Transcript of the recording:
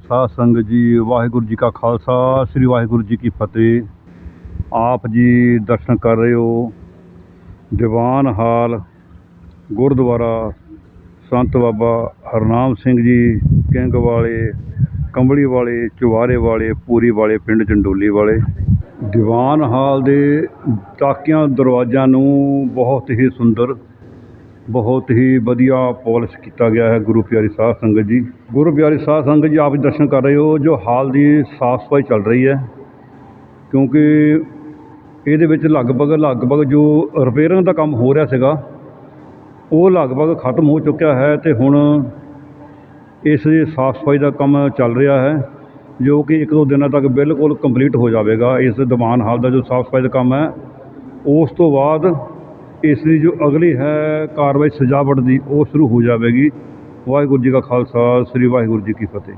ਸਾਧ ਸੰਗਤ ਜੀ, ਵਾਹਿਗੁਰੂ ਜੀ ਕਾ ਖਾਲਸਾ, ਸ੍ਰੀ ਵਾਹਿਗੁਰੂ ਜੀ ਕੀ ਫਤਿਹ। ਆਪ ਜੀ ਦਰਸ਼ਨ ਕਰ ਰਹੇ ਹੋ। ਦੀਵਾਨ ਹਾਲ, ਗੁਰਦੁਆਰਾ, ਸੰਤ ਬਾਬਾ ਹਰਨਾਮ ਸਿੰਘ ਜੀ, ਕਿੰਗ ਵਾਲੇ, ਕੰਬਲੀ ਵਾਲੇ, ਚੁਵਾਰੇ ਵਾਲੇ, ਪੂਰੀ ਵਾਲੇ, ਪਿੰਡ ਚੰਡੋਲੀ ਵਾਲੇ। ਦੀਵਾਨ ਹਾਲ ਦੇ ਤਾਕਿਆਂ, ਦਰਵਾਜ਼ਿਆਂ ਨੂੰ ਬਹੁਤ ਹੀ ਸੁੰਦਰ ਬਹੁਤ ਹੀ ਵਧੀਆ ਪੋਲਿਸ਼ ਕੀਤਾ ਗਿਆ ਹੈ ਗੁਰੂ ਪਿਆਰੀ ਸਾਧ ਸੰਗਤ ਜੀ। ਗੁਰੂ ਪਿਆਰੀ ਸਾਧ ਸੰਗਤ ਜੀ, ਆਪ ਜੀ ਦਰਸ਼ਨ ਕਰ ਰਹੇ ਹੋ, ਜੋ ਹਾਲ ਦੀ ਸਾਫ਼ ਸਫ਼ਾਈ ਚੱਲ ਰਹੀ ਹੈ। ਕਿਉਂਕਿ ਇਹਦੇ ਵਿੱਚ ਲਗਭਗ ਲਗਭਗ ਜੋ ਰਿਪੇਅਰਿੰਗ ਦਾ ਕੰਮ ਹੋ ਰਿਹਾ ਸੀਗਾ, ਉਹ ਲਗਭਗ ਖਤਮ ਹੋ ਚੁੱਕਿਆ ਹੈ ਤੇ ਹੁਣ ਇਸ ਦੀ ਸਾਫ਼ ਸਫ਼ਾਈ ਦਾ ਕੰਮ ਚੱਲ ਰਿਹਾ ਹੈ, ਜੋ ਕਿ ਇੱਕ ਦੋ ਦਿਨਾਂ ਤੱਕ ਬਿਲਕੁਲ ਕੰਪਲੀਟ ਹੋ ਜਾਵੇਗਾ। ਇਸ ਦੀਵਾਨ ਹਾਲ ਦਾ ਜੋ ਸਾਫ਼ ਸਫ਼ਾਈ ਦਾ ਕੰਮ ਹੈ, ਉਸ ਤੋਂ ਬਾਅਦ ਇਸ ਦੀ ਜੋ ਅਗਲੀ ਹੈ ਕਾਰਵਾਈ ਸਜਾਵਟ ਦੀ, ਉਹ ਸ਼ੁਰੂ ਹੋ ਜਾਵੇਗੀ। ਵਾਹਿਗੁਰੂ ਜੀ ਕਾ ਖਾਲਸਾ, ਸ੍ਰੀ ਵਾਹਿਗੁਰੂ ਜੀ ਕੀ ਫਤਿਹ।